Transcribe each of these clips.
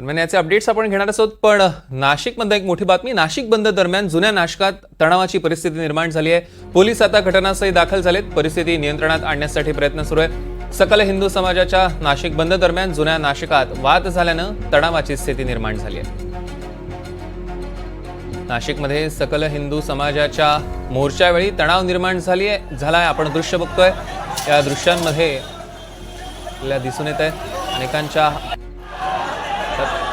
दरम्यान याचे अपडेट्स आपण घेणार आहोत पण नाशिकमध्ये एक मोठी बातमी नाशिक बंद दरम्यान जुन्या नाशकात तणावाची परिस्थिती निर्माण झाली आहे. पोलीस आता घटनास्थळी दाखल झालेत. परिस्थिती नियंत्रणात आणण्यासाठी प्रयत्न सुरू आहे सकल हिंदू समाजाच्या नाशिक बंद दरम्यान जुन्या नाशिकात वाद झाल्यानं तणावाची स्थिती निर्माण झाली आहे. नाशिकमध्ये सकल हिंदू समाजाच्या मोर्चावेळी तणाव निर्माण झाली आहे झालाय आपण दृश्य बघतोय. या दृश्यांमध्ये आपल्याला दिसून येत आहे. अनेकांच्या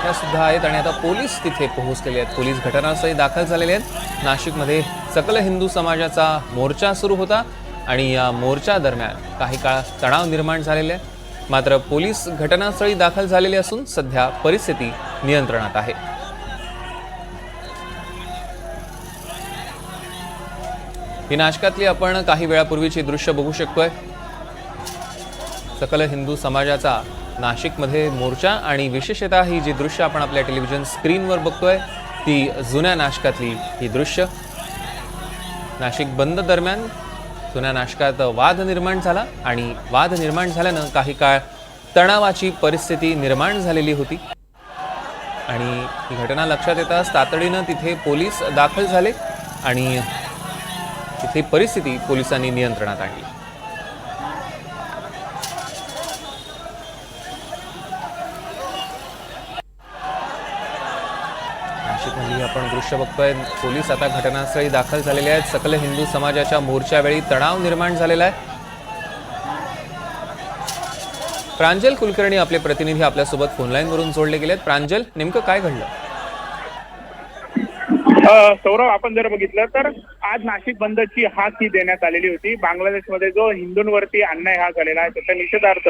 त्या सुद्धा आहेत आणि आता पोलीस तिथे पोहोचलेले आहेत. पोलीस घटनास्थळी दाखल झालेले आहेत. नाशिकमध्ये सकल हिंदू समाजाचा मोर्चा सुरू होता आणि या मोर्चा दरम्यान काही काळ तणाव निर्माण झालेले आहे मात्र पोलीस घटनास्थळी दाखल झालेले असून सध्या परिस्थिती नियंत्रणात आहे. ही नाशकातली आपण काही वेळापूर्वीची दृश्य बघू शकतोय. सकल हिंदू समाजाचा नाशिकमध्ये मोर्चा आणि विशेषतः ही जी दृश्य आपण आपल्या टेलिव्हिजन स्क्रीनवर बघतोय ती जुन्या नाशकातली ही दृश्य. नाशिक बंद दरम्यान जुन्या नाशकात वाद निर्माण झाला आणि वाद निर्माण झाल्यानं काही काळ तणावाची परिस्थिती निर्माण झालेली होती. आणि ही घटना लक्षात येताच तातडीनं तिथे पोलीस दाखल झाले आणि तिथली परिस्थिती पोलिसांनी नियंत्रणात आणली. नाशिकमधली आपण दृश्य बघतोय. पोलीस आता घटनास्थळी दाखल झालेले आहेत. सकल हिंदू समाजाच्या मोर्चावेळी तणाव निर्माण झालेला आहे. प्रांजल कुलकर्णी आपले प्रतिनिधी आपल्यासोबत फोनलाईनवरून जोडले गेलेत. प्रांजल नेमकं काय घडलं? सौरभ आपण जर बघितलं तर आज नाशिक बंदची हाती देण्यात आलेली होती. बांगलादेशमध्ये जो हिंदूंवरती अन्याय हा झालेला आहे त्याच्या निषेधार्थ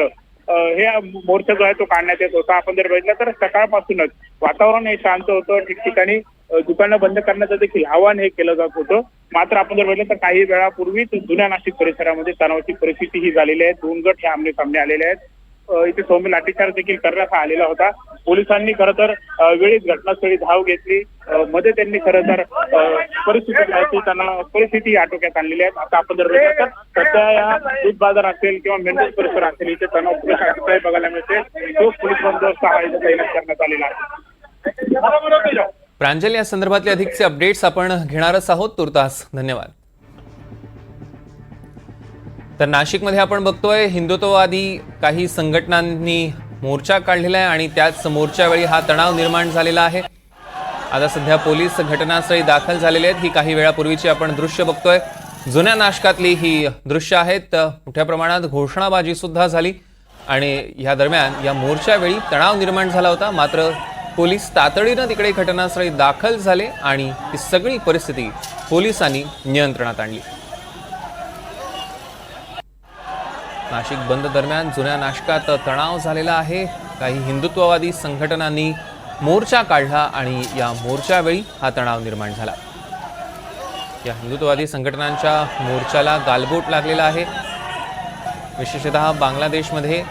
हे मोर्चा जो आहे तो काढण्यात येत होता. आपण जर बघितलं तर सकाळपासूनच वातावरण हे शांत होतं. ठिकठिकाणी दुकानं बंद करण्याचं देखील आवाहन हे केलं जात होतं. मात्र आपण जर बघितलं तर काही वेळापूर्वीच जुन्या नाशिक परिसरामध्ये तणावाची परिस्थिती ही झालेली आहे. दोन गट हे आमने सामने आलेले आहेत. इथे सौम्य लाठीचार्ज देखील करण्यात आलेला होता. पोलिसांनी खरं तर वेळीच घटनास्थळी धाव घेतली. मध्ये त्यांनी खरं तर परिस्थिती त्यांना परिस्थिती आटोक्यात आणलेली आहे. आता आपण जर सध्या या दूध बाजार असेल किंवा मेंढूर परिसर असेल इथे तणाव पोलीस बघायला मिळते तो पोलीस बंदोबस्त हा तैनात करण्यात आलेला आहे. प्रांजल या संदर्भातले अधिकचे अपडेट्स आपण घेणारच आहोत तुर्तास. धन्यवाद. तर नाशिकमध्ये आपण बघतोय हिंदुत्ववादी काही संघटनांनी मोर्चा काढलेला आहे आणि त्याच मोर्चावेळी हा तणाव निर्माण झालेला आहे. आता सध्या पोलीस घटनास्थळी दाखल झालेले आहेत. ही काही वेळापूर्वीची आपण दृश्य बघतोय. जुन्या नाशकातली ही दृश्य आहेत. मोठ्या प्रमाणात घोषणाबाजी सुद्धा झाली. आणि या दरम्यान या मोर्चावेळी तणाव निर्माण झाला होता. मात्र पोलीस तातडीनं तिकडे घटनास्थळी दाखल झाले आणि ही सगळी परिस्थिती पोलिसांनी नियंत्रणात आणली. नाशिक बंद दरम्यान जुन्या नाशकात तणाव झालेला आहे. काही हिंदुत्ववादी संघटनांनी मोर्चा काढला आणि या मोर्चावेळी हा तणाव निर्माण झाला. या हिंदुत्ववादी संघटनांच्या मोर्चाला गालबोट लागलेला आहे. विशेषतः बांगलादेशमध्ये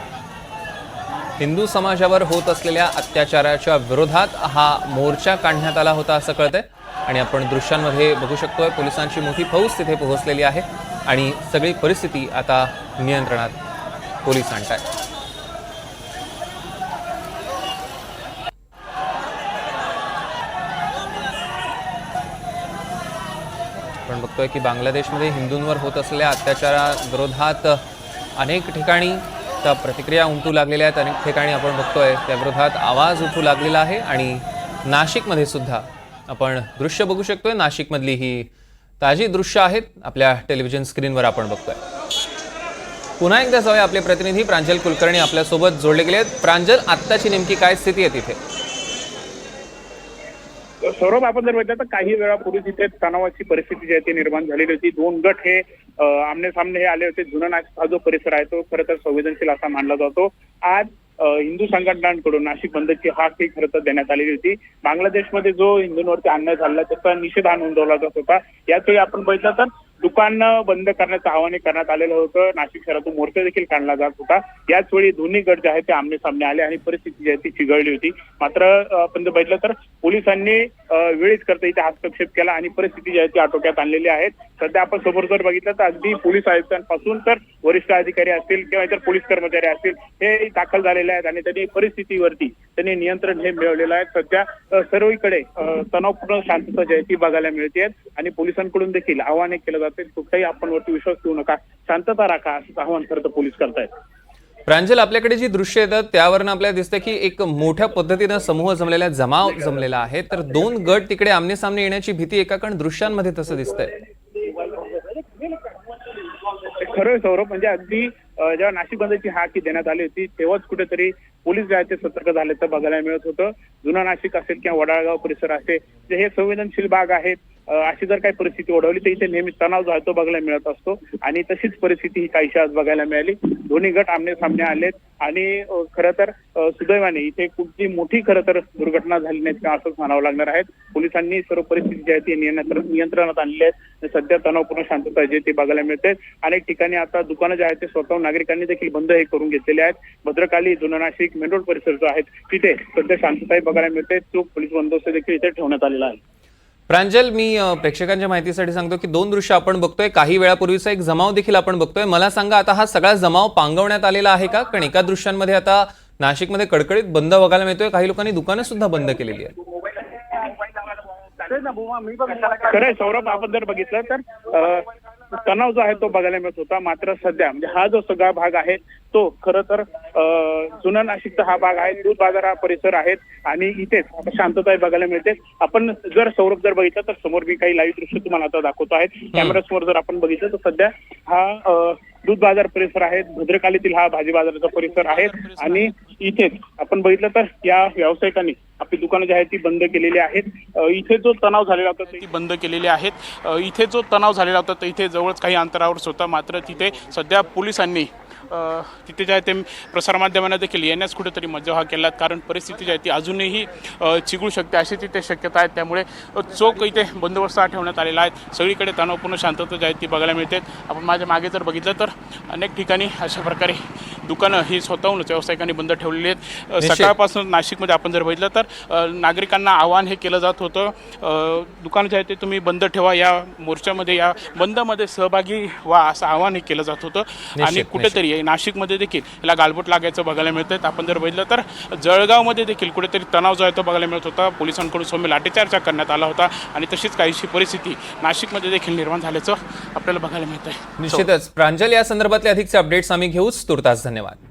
हिंदू समाजावर होत असलेल्या अत्याचाराच्या विरोधात हा मोर्चा काढण्यात आला होता असं कळतंय. आणि आपण दृश्यांमध्ये बघू शकतोय पोलिसांची मोठी फौज तिथे पोहोचलेली आहे. आणि सगळी परिस्थिती आता नियंत्रणात पोलीस आणताय आपण बघतोय की बांगलादेशमध्ये हिंदूंवर होत असलेल्या अत्याचाराविरोधात अनेक ठिकाणी त्या प्रतिक्रिया उमटू लागलेल्या आहेत. अनेक ठिकाणी आपण बघतोय त्या विरोधात आवाज उठू लागलेला आहे आणि नाशिकमध्ये सुद्धा आपण दृश्य बघू शकतोय. नाशिकमधली ही ताजी दृश्य आहेत. आपल्या टेलिव्हिजन स्क्रीनवर आपण बघतोय. पुन्हा एकदा जाऊया आपले प्रतिनिधी प्रांजल कुलकर्णी आपल्यासोबत जोडले गेले आहेत. प्रांजल आत्ताची नेमकी काय स्थिती आहे तिथे? सौरभ आपण जर बघितलं तर काही वेळापूर्वी तिथे तणावाची परिस्थिती जी आहे ती निर्माण झालेली होती. दोन गट हे आमने सामने हे आले होते. जुना नाशिक हा जो परिसर आहे तो खरं तर संवेदनशील असा मानला जातो. आज हिंदू संघटनांकडून नाशिक बंदची हाक ही खरं तर देण्यात आलेली होती. बांगलादेशमध्ये जो हिंदूंवरती अन्याय झाला त्याचा निषेध हा नोंदवला जात होता. याचवेळी आपण बघितलं तर दुकानं बंद करण्याचं आवाहन करण्यात आलेलं होतं. नाशिक शहरातून मोर्चा देखील काढला जात होता. याच वेळी दोन्ही गट जे आहेत ते आमने सामने आले आणि परिस्थिती जी आहे ती चिघळली होती. मात्र आपण जर बघितलं तर पोलिसांनी वेळीच करता इथे हस्तक्षेप केला आणि परिस्थिती जी आहे ती आटोक्यात आणलेली आहे. सध्या आपण समोर जर बघितलं तर अगदी पोलीस आयुक्तांपासून तर वरिष्ठ अधिकारी असतील किंवा इतर पोलीस कर्मचारी असतील हे दाखल झालेले आहेत आणि त्यांनी परिस्थितीवरती त्यांनी नियंत्रण हे मिळवलेलं आहे. सध्या सर्वीकडे तणावपूर्ण शांतता जी आहे ती बघायला मिळते आणि पोलिसांकडून देखील आव्हाने केलं जात कुठल्याही आपण वरती विश्वास ठेवू नका. शांतता राखा असं आव्हान खरं तर पोलीस करतायत. प्रांजल आपल्याकडे जी दृश्य येतात त्यावरनं आपल्याला दिसतं की एक मोठ्या पद्धतीनं समूह जमलेला जमाव जमलेला आहे. तर दोन गट तिकडे आमने सामने येण्याची भीती एका कारण दृश्यांमध्ये तसं दिसतंय. खरं सौरभ म्हणजे अगदी जेव्हा नाशिक बंदची हाकी देण्यात आली होती तेव्हाच कुठेतरी पोलीस जे आहे ते सतर्क झाल्याचं बघायला मिळत होतं. जुना नाशिक असेल किंवा वडाळगाव परिसर असेल हे संवेदनशील भाग आहेत अशी जर काही परिस्थिती ओढवली तर इथे नेहमी तणाव जो आहे तो बघायला मिळत असतो. आणि तशीच परिस्थिती ही काहीशी आज बघायला मिळाली. दोन्ही गट आमने सामने आलेत. आणि खरं तर सुदैवाने इथे कुठली मोठी खरं तर दुर्घटना झाली नाही किंवा असंच म्हणावं लागणार आहे. पोलिसांनी सर्व परिस्थिती जी आहे ती नियंत्रण- नियंत्रणात आणली आहे. सध्या तणावपूर्ण शांतता जी ती बघायला मिळते. अनेक ठिकाणी आता दुकानं जे आहेत ते स्वतः नागरिकांनी देखील बंद हे करून घेतलेले आहेत. भद्रकाली जुनानाशिक मेन रोड परिसर जो आहे तिथे सध्या शांतता बघायला मिळते. चोख पोलीस बंदोबस्त देखील इथे ठेवण्यात आलेला आहे. प्रांजल मी प्रेक्षकांच्या माहितीसाठी सांगतो की दोन दृश्य आपण बघतोय. काही वेळापूर्वीचा एक जमाव देखील आपण बघतोय. मला सांगा आता हा सगळा जमाव पांगवण्यात आलेला आहे का? कारण एका दृश्यांमध्ये आता नाशिकमध्ये कडकडीत बंद बघायला मिळतोय. काही लोकांनी दुकानं सुद्धा बंद केलेली आहेत. खरंय सौरभ आपण जर बघितलं तर तणाव जो आहे तो बघायला मिळत होता. मात्र सध्या म्हणजे हा जो सगळा भाग आहे तो खरं तर जुना नाशिकचा हा भाग आहे. दूध बाजार हा परिसर आहेत आणि इथेच शांतता बघायला मिळते. आपण जर सौरभ जर बघितलं तर समोर मी काही लाईव्ह दृश्य तुम्हाला आता दाखवतो आहे. कॅमेरा समोर जर आपण बघितलं तर सध्या हा दूध बाजार परिसर आहे. भद्रकालीतील हा भाजी बाजाराचा परिसर आहे. आणि इथेच आपण बघितलं तर या व्यावसायिकांनी आपली दुकानं जी आहेत ती बंद केलेली आहेत. इथे जो तणाव झालेला होता ते बंद केलेली आहेत. इथे जो तणाव झालेला होता इथे जवळच काही अंतरावर होता मात्र तिथे सध्या पोलिसांनी तिथे जे आहे ते प्रसारमाध्यमांना देखील येण्यास कुठेतरी मज्जाव केला कारण परिस्थिती जी आहे ती अजूनही चिघळू शकते अशी तिथे शक्यता आहे. त्यामुळे चोख इथे बंदोबस्त हा ठेवण्यात आलेला आहे. सगळीकडे तणावपूर्ण शांतता जी आहे ती बघायला मिळते. आपण माझ्या मागे जर बघितलं तर अनेक ठिकाणी अशा प्रकारे दुकानं ही स्वतःहूनच व्यावसायिकांनी बंद ठेवलेली आहेत. अ, निश्चित. सकाळपासून नाशिकमध्ये आपण जर बघितलं तर नागरिकांना आव्हान हे केलं जात होतं दुकान जे आहे ते तुम्ही बंद ठेवा या मोर्चामध्ये या बंदमध्ये सहभागी व्हा असं आव्हान हे केलं जात होतं. आणि निश्चित, कुठेतरी नाशिकमध्ये देखील याला गालबोट लागायचं बघायला मिळतं आपण जर बघितलं तर जळगावमध्ये देखील कुठेतरी तणाव जो आहे तो बघायला मिळत होता. पोलिसांकडून सौम्य लाठीचार्जा करण्यात आला होता आणि तशीच काहीशी परिस्थिती नाशिकमध्ये देखील निर्माण झाल्याचं आपल्याला बघायला मिळत आहे निश्चितच. प्रांजल या संदर्भातले अधिकचे अपडेट्स आम्ही घेऊच तुर्तास धन्यवाद.